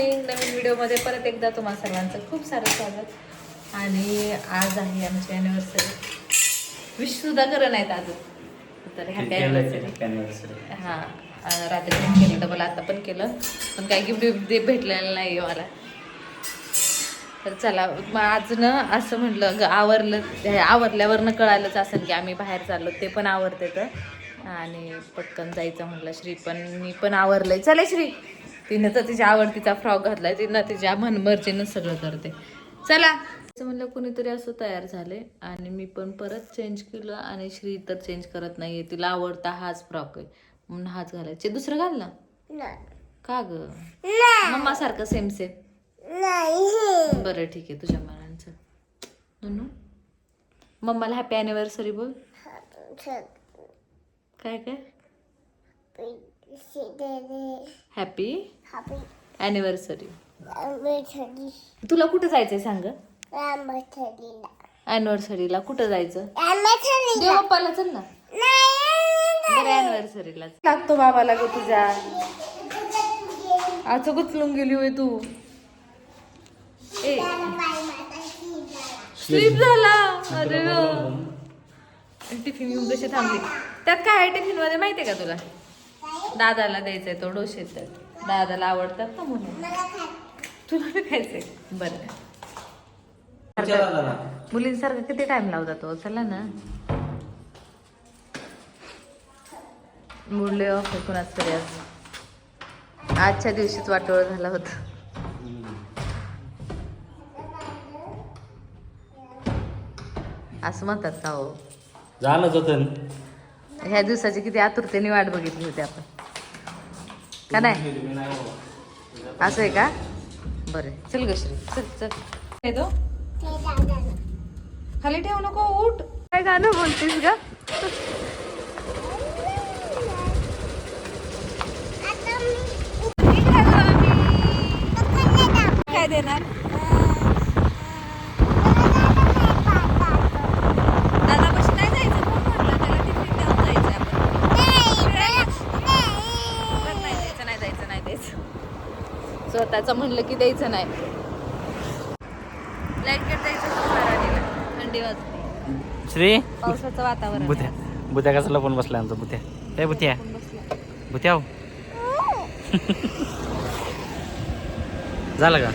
Morning नवीन व्हिडिओमध्ये परत एकदा तुम्हा सर्वांचं खूप सारं स्वागत. आणि आज आहे आमची अॅनिव्हर्सरी सुद्धा करत नाहीत अजून. तर हॅपी अॅनिव्हर्सरी हां रात्री पण केलं डबल आता पण केलं. पण काही गिफ्ट बिफ्ट भेटलेलं नाही मला. तर चला मग आज ना असं म्हटलं ग आवरलं आवरल्यावरनं कळालंच असेल की आम्ही बाहेर चाललो ते पण आवरते तर. आणि पटकन जायचं म्हटलं श्री पण मी पण आवरलंय. चले श्री! तिनं तर तिच्या आवडतीचा फ्रॉक घातलाय तिनं तिच्या मनमर्जीनं सगळं करते. चला. असं म्हणलं कोणीतरी असं तयार झाले आणि मी पण परत चेंज केलं आणि श्री तर चेंज करत नाहीये. तिला आवडता हाच फ्रॉक आहे. म्हणून हाच घालायचे. दुसरं घाल ना. का ग? मम्मा सारखं सेम सेम बरं ठीक आहे. तुझ्या मनांचं. मम्माला हॅपी अॅनिव्हर्सरी बोल. काय काय? हॅपी अॅनिव्हर्सरी तुला कुठं जायचंय सांग? अॅनिव्हर्सरीला कुठं जायचं? देवप्पाला चल ना. बरं अॅनिव्हर्सरीला लागतो बाबाला ग तुझ्या. आज गुचलून गेली होय तू. ए. स्लीप झाला. अरे टिफिन घेऊन कशी थांबली. त्यात काय आहे टिफिनमध्ये माहितीये का तुला? दादाला द्यायचंय तो डोसे त्यात दादाला आवडतात ना म्हणून तुला बी खायचंय? बरं. मुलींसारखं किती टाइम लावता तो चला ना. मुले ऑफ कुणाच तरी आज आजच्या दिवशीच वाटोळ झाला होता. असं म्हणतात का हो? झालंच होतं ह्या दिवसाची किती आतुरतेने वाट बघितली होती आपण. का नाही? असं आहे का? बरं. चल ग श्री. चल चल. तो खाली ठेवू नको उठ. काय गाणं बोलतेस ग? काय देणार दादा कशी नाही जायचं कोण म्हणलं त्याला टिफिन देऊन जायचं आपण बरं, नाही द्यायचं नाही द्यायचं नाही स्वतःचं म्हणलं की द्यायचं नाही. लाइट कट द्यायचं राणीला थंडी वाजते. श्री? पावसाचं वातावरण बुत्या. बुत्या कसा लपून बसला आमचा? बुत्या काय बुत्या. बुत्या हो. झालं का?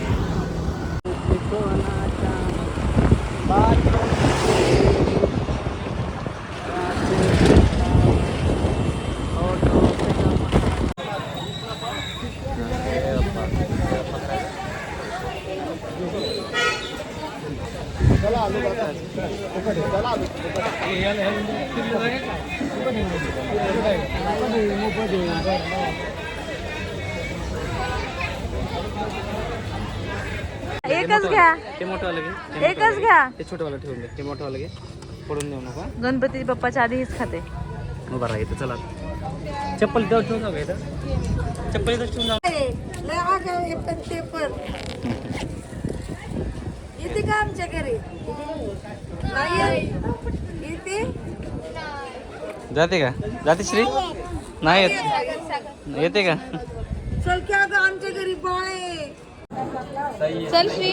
एकच घ्या. ते मोठं वालं घे. एकच घ्या. ते छोटं वालं ठेवून दे. ते मोठं वालं घे. पडून देऊ नका. गणपती बाप्पाच्या आधी हेच खाते. उभा राहा इथं चला. चप्पल इथं ठेवून जाऊ का इथं? चप्पल इथं ठेवून जाऊ. येते का आमच्या घरी? येते? जाते का? जाते श्री? नाही येत. येते का? चल की अगं आमच्या घरी बाय चल श्री.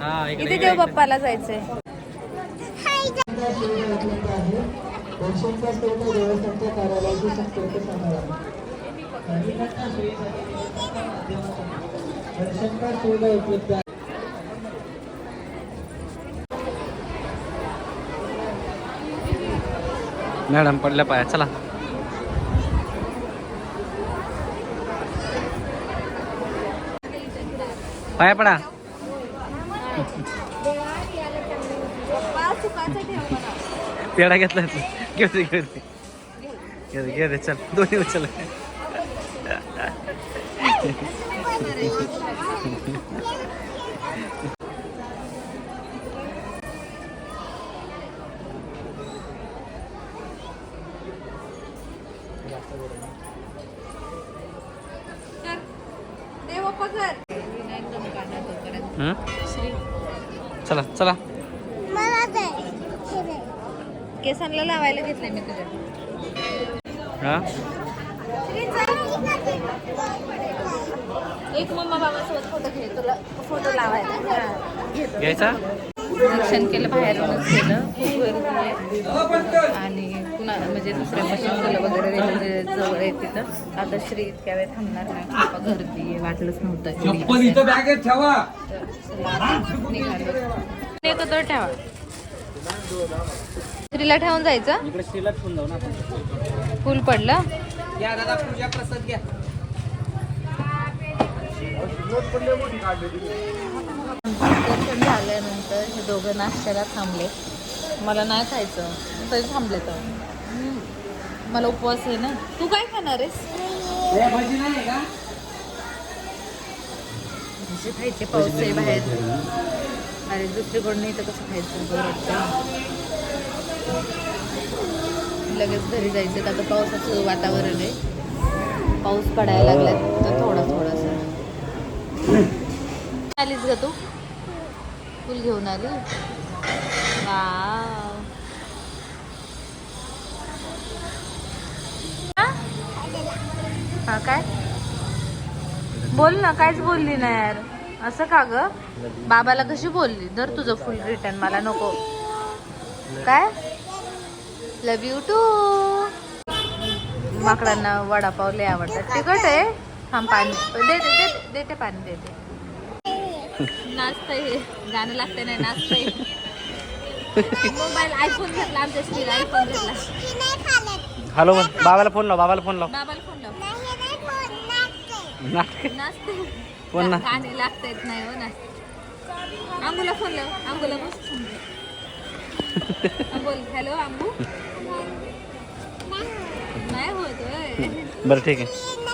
हा इथे देव बाप्पाला जायचंय. मॅडम पडल्या पाया। चला। पाया पडा पेढा घेतला घेऊ दे घेऊ दे घेऊ दे घेऊ दे चल दोन्ही उचल देव बाप्पा कर हं? चला चला. केसांना लावायला घेतलंय मी तुझ्या. हा. एक मम्मा बाबासोबत फोटो घे तुला फोटो लावायला. घ्यायचा? दर्शन केलं बाहेरूनच केलं खूप गर्दी आहे आणि पुन्हा म्हणजे दुसऱ्या मशीन फुलं वगैरे रेल्वे जवळ आहे तिथं. आता श्री इतक्या वेळ थांबणार नाही. गर्दी आहे वाटलंच नव्हतं. निघालो ठेवा. श्रीला ठेवून जायचं? इकडे स्त्रीला ठेवून जाऊ ना फुल पडलं? या दादा पूजा प्रसाद घ्या. दर्शन झाल्यानंतर हे दोघं नाश्त्याला थांबले. मला नाही खायचं. तरी थांबले तर. मला उपवास आहे ना. तू काय खाणार आहेस? भजी नाही का? भजी खायचे? पाऊस आहे बाहेर. अरे दुसरीकडून इथं कसं खायचं? बरं. लगेच घरी जायचं. तर पावसाचं वातावरण आहे. पाऊस पडायला लागला तर थोडा थोडासा आलीस ग तू? फुल घेऊन आली? वाव. हा? काय? बोल ना काहीच बोलली ना यार. असं का ग? बाबाला कशी बोलली? धर तुझं फुल रिटर्न मला नको. काय? लव यू टू माकडांना वडापाव लय आवडतात. तिखट आहे? थांब पाणी. देते देते देते पाणी देते नाचतंय हे. गाणं लागतंय नाही नाचतंय. मोबाईल आयफोन घेतला आमच्या स्त्रीला आयफोन घेतला. हॅलो बाबाला फोन लाव बाबाला फोन लाव. बाबाला फोन लाव. नाचते फोन ना. गाणे लागता येत नाही हो ना. अंगूला फोन लाव. अंगूला मस्त. बोल हॅलो अंगू. नाही. होत. बरं ठीक आहे.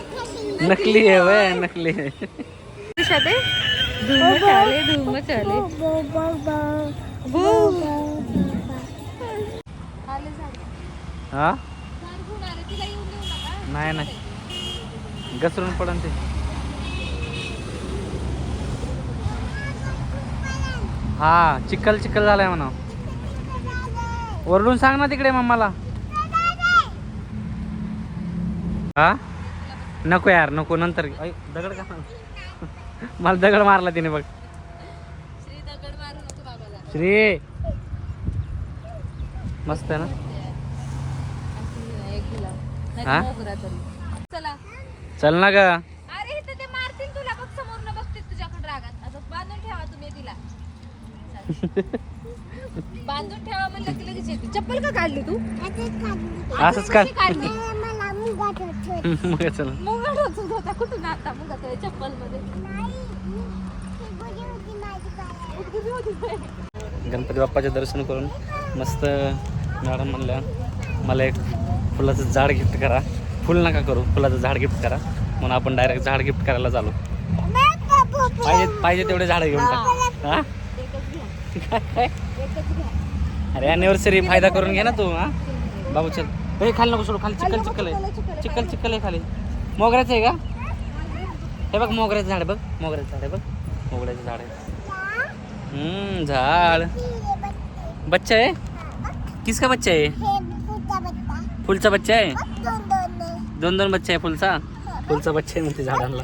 नकली आहे वय नकली आहे दिशात आहे? धूम चाले धूम चाले आले. हा नका. नाही नाही घसरून पडन ते हा चिखल चिखल झालाय म्हणा ओरडून सांग ना तिकडे मम्माला हा नको यार नको नंतर दगड का? मला दगड मारला तिने बघ. श्री. दगड मारू नको बाबाला श्री मस्त आहे ना? हा? चला ना ग. बांधून ठेवा येते चप्पल का काढली तू? असंच काढली. मग चल. होता कुठून आता मुंगा चप्पलमध्ये गणपती बाप्पाचे दर्शन करून मस्त मॅडम म्हणल्या मला एक फुलाचं झाड गिफ्ट करा. फुल नका करू फुलाचं झाड गिफ्ट करा. म्हणून आपण डायरेक्ट झाड गिफ्ट करायला चालू. पाहिजे पाहिजे तेवढे झाडं घेऊन टाक. हा? अरे अॅनिव्हर्सरी फायदा करून घे ना तू हा? बाबू चल. हे खाली नको सोडू खाली चिकल चिकल आहे. चिकल चिकल आहे खाली. मोगऱ्याचं आहे का? हे बघ मोगऱ्याचं झाड आहे बघ मोगऱ्याचं झाड आहे बघ. मोगऱ्याचं झाड आहे. हम्म झाड. बच्चा है किसका बच्चा है फुलचा बच्चा आहे? दोन दोन बच्चा आहे फुलचा? फुलचा बच्चा आहे म्हणते झाडांना.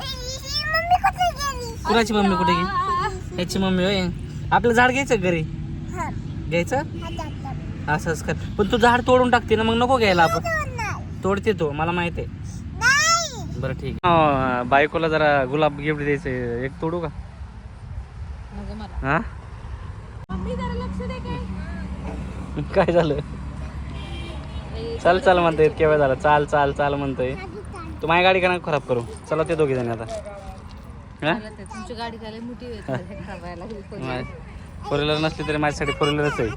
कुणाची मम्मी कुठे गेली? याची मम्मी होय. आपलं झाड घ्यायचं घरी? घ्यायचं? असंच कर. पण तू झाड तोडून टाकते ना मग नको घ्यायला आपण. तोडते तो मला माहीत आहे. बरं ठीक आहे. बायकोला जरा गुलाब गिफ्ट द्यायचं एक तोडू का? हा? मम्मी जरा लक्ष दे काय. काय झालं? चल चल म्हणतोय वेळ झाला. चाल चाल चाल म्हणतोय. तू माझी गाडी का नाही खराब करू? चला ते दोघे जण आता. हा. फोर व्हीलर नसली तरी माझ्यासाठी फोर व्हीलरच आहे.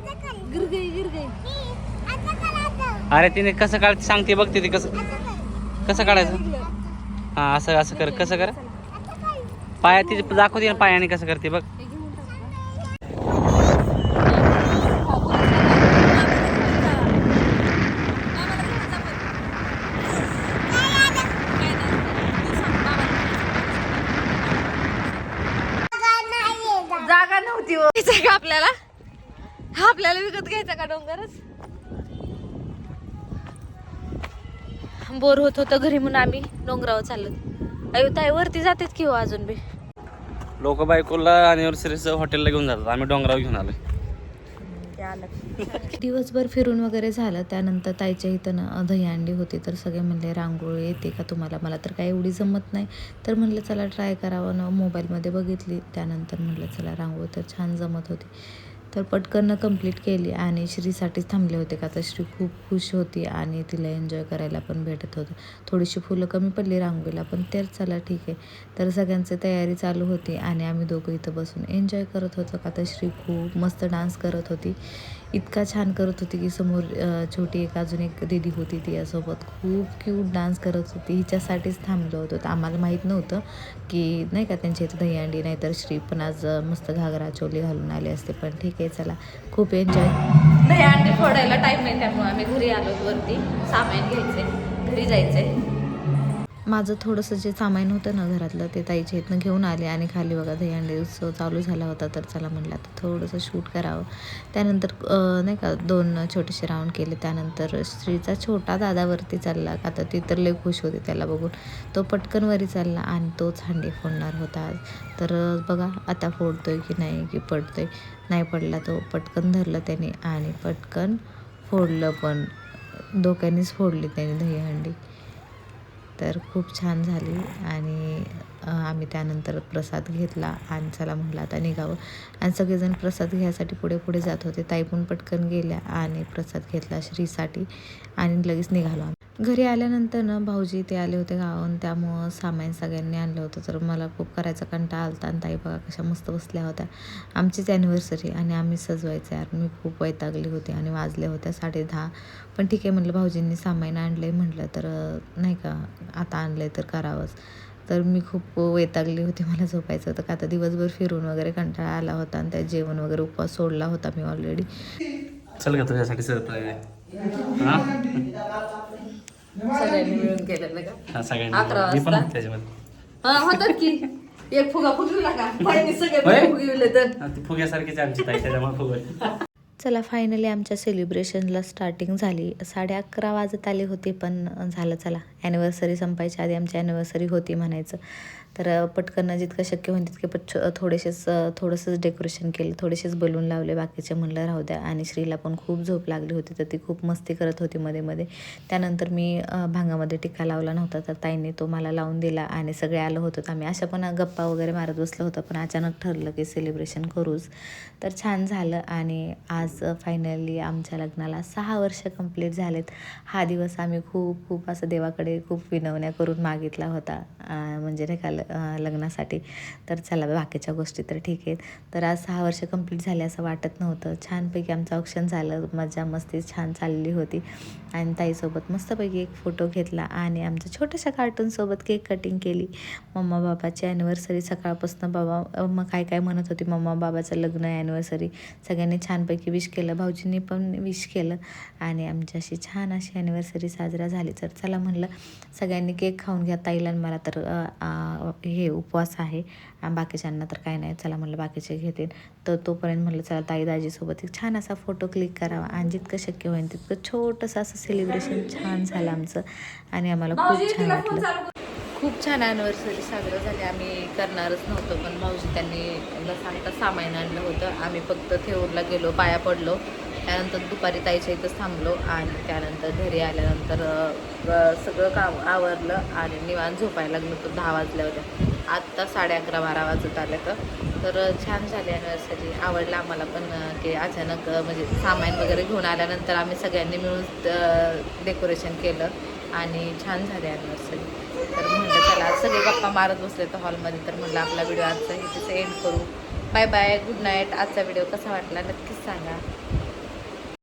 अरे तिने कसं काढ सांगते बघते ती कसं कसं काढायचं? हा असं असं कर कसं कर? पाया तिचे दाखवते ना पायाने कसं करते बघ. हे घेऊन टाकू का? जागा नव्हती हो. आपल्याला? हा आपल्याला विकत घ्यायचा का डोंगरच? बोर होत होतं घरी म्हणून आम्ही डोंगरावर चाललो अयो ताई वरती जातात की हो अजून बी? लोक बायकोला अनिव्हर्सरीचं हॉटेलला घेऊन जातात. आम्ही डोंगरावर घेऊन आलोय. दिवसभर फिरून वगैरे झालं. त्यानंतर ताईच्या इथं ना दहीहंडी होती. तर सगळे म्हणले रांगोळी येते का तुम्हाला? मला तर काय एवढी जमत नाही. तर म्हणलं चला ट्राय करावं. ना मोबाईलमध्ये बघितली. त्यानंतर म्हटलं चला रांगोळी तर छान जमत होती. तर पटकन कंप्लीट केली आणि श्रीसाठीच थांबले होते का तर श्री खूप खुश होती आणि तिला एन्जॉय करायला पण भेटत होतं. थोडीशी फुलं कमी पडली रांगोळीला पण तर चला ठीक आहे. तर सगळ्यांची तयारी चालू होती आणि आम्ही दोघं इथं बसून एन्जॉय करत होतो का तर श्री खूप मस्त डान्स करत होती. इतका छान करत होती की समोर छोटी एक अजून एक दीदी होती तिच्यासोबत खूप क्यूट डान्स करत होती. हिच्यासाठीच थांबलो होतो. तर आम्हाला माहीत नव्हतं की नाही का त्यांच्या इथं दहीहंडी नाही तर श्री पण आज मस्त घागरा चोली घालून आले असते. पण ठीक आहे चला. खूप एन्जॉय दहीहंडी फोडायला टाईम नाही त्यामुळे आम्ही घरी आलो वरती. सामान घ्यायचे घरी जायचे. माझं थोडंसं जे सामान होतं ना घरातलं ते ताईच्या इथनं घेऊन आले आणि खाली बघा दहीहंडी उत्सव चालू झाला होता तर चला म्हटलं आता थोडंसं शूट करावं. त्यानंतर नाही का दोन छोटेसे राऊंड केले. त्यानंतर श्रीचा छोटा दादावरती चालला. का ती तर लई खुश होती त्याला बघून. तो पटकन वरी चालला आणि तोच हंडी फोडणार होता. तर बघा आता फोडतोय की नाही की पडतोय. नाही पडला तो पटकन धरलं त्याने आणि पटकन फोडलं पण. डोक्यानेच फोडली त्याने दहीहंडी. तर खूप छान झाली आणि आम्ही त्यानंतर प्रसाद घेतला आणि चला म्हटलं आता निघावं. आणि सगळेजण प्रसाद घ्यायसाठी पुढे पुढे जात होते. ताई पण पटकन गेल्या आणि प्रसाद घेतला श्रीसाठी आणि लगेच निघालो आम्ही. घरी आल्यानंतर ना भाऊजी ते आले होते गावाहून. त्यामुळं सामान सगळ्यांनी आणलं होतं. तर मला खूप करायचा कंटाळा आलता आणि ताई बघा कशा मस्त बसल्या होत्या. आमचीच ॲनिव्हर्सरी आणि आम्ही सजवायचं यार. मी खूप वैतागली होती आणि वाजल्या होत्या साडे दहा. पण ठीक आहे म्हटलं भाऊजींनी सामान आणलं आहे म्हटलं तर नाही का आता आणलं आहे तर करावंच. तर मी खूप वैतागली होती मला झोपायचं होतं. का आता दिवसभर फिरून वगैरे कंटाळा आला होता आणि त्यात जेवण वगैरे उपवास सोडला होता मी ऑलरेडी चल का तुझ्यासाठी सरप्राईज आहे. हा? सगळ्यांनी मिळून केलेलं का हा अकरा सगळ्यांनी मी पण वाजता? होते त्याच्यामध्ये. हा होतात की. एक फुगा फुगविला का पाहिजे सगळे होय? फुगविले तर हा, ती फुग्यासारखीच आमची ताई त्याच्यामुळे फुगत चला फायनली आमच्या सेलिब्रेशनला स्टार्टिंग झाली. साडे अकरा वाजत आले होते पण झालं चला. ॲनिव्हर्सरी संपायच्या आधी आमची ॲनिव्हर्सरी होती म्हणायचं. तर पटकन जितकं शक्य होईल तितके पट थोडेसेच थोडंसंच डेकोरेशन केलं थोडेसेच बलून लावले बाकीचे म्हणलं राहू द्या. आणि श्रीला पण खूप झोप लागली होती तर ती खूप मस्ती करत होती मध्ये मध्ये. त्यानंतर मी भांगामध्ये टिक्का लावला नव्हता तर ताईने तो मला लावून दिला आणि सगळे आलं होतं. तर आम्ही अशा पण गप्पा वगैरे मारत बसलो होतो पण अचानक ठरलं की सेलिब्रेशन करूच. तर छान झालं आणि आज फायनली आमच्या लग्नाला सहा वर्ष कंप्लीट झालेत. हा दिवस आम्ही खूप खूप असं देवाकडे खूप विनवण्या करून मागितला होता. म्हणजे नाही का लग्नासाठी. तर चला बाकीच्या गोष्टी तर ठीक आहेत. तर आज सहा वर्ष कंप्लीट झाले असं वाटत नव्हतं. छानपैकी आमचं ऑप्शन झालं. मजा मस्ती छान चालली होती. आणि ताईसोबत मस्तपैकी एक फोटो घेतला आणि आमच्या छोट्याशा कार्टूनसोबत केक कटिंग केली. मम्मा बाबाची ॲनिव्हर्सरी सकाळपासून. बाबा मग काय काय म्हणत होती? मम्मा बाबाचं लग्न ॲनिव्हर्सरी सगळ्यांनी छानपैकी विश केलं. भाऊजींनी पण विश केलं. आणि आमची अशी छान अशी ॲनिव्हर्सरी साजरा झाली. तर चला म्हणलं सगळ्यांनी केक खाऊन घ्या ताईला आणि मला तर हे उपवास आहे. आणि बाकीच्यांना तर काय नाही. चला म्हणलं बाकीचे घेतील. तर तोपर्यंत म्हणलं चला ताई दाजीसोबत एक छान असा फोटो क्लिक करावा. आणि जितकं शक्य होईल तितकं छोटंसं असं सेलिब्रेशन छान झालं आमचं. आणि आम्हाला खूप छान वाटलं. खूप छान अॅनिव्हर्सरी साजरा झाली. आम्ही करणारच नव्हतो पण भाऊजी त्यांनी सांगता सामान आणलं होतं. आम्ही फक्त थेऊरला गेलो पाया पडलो. त्यानंतर दुपारी ताईच्या इथंच थांबलो आणि त्यानंतर घरी आल्यानंतर सगळं काम आवरलं आणि निवांत झोपायला लागलो. तर दहा वाजल्या होत्या. आत्ता साडे अकरा बारा वाजत आले तर. तर छान झाली ॲनिव्हर्सरी आवडलं आम्हाला पण की अचानक म्हणजे सामान वगैरे घेऊन आल्यानंतर आम्ही सगळ्यांनी मिळून डेकोरेशन केलं आणि छान झाली ॲनिव्हर्सरी तर म्हणलं चला सगळे गप्पा मारत बसले तर हॉलमध्ये. तर म्हणलं आपला व्हिडिओ आजचा तिथे एंड करू. Bye bye. गुड नाईट आजचा व्हिडिओ कसा वाटला नक्कीच सांगा.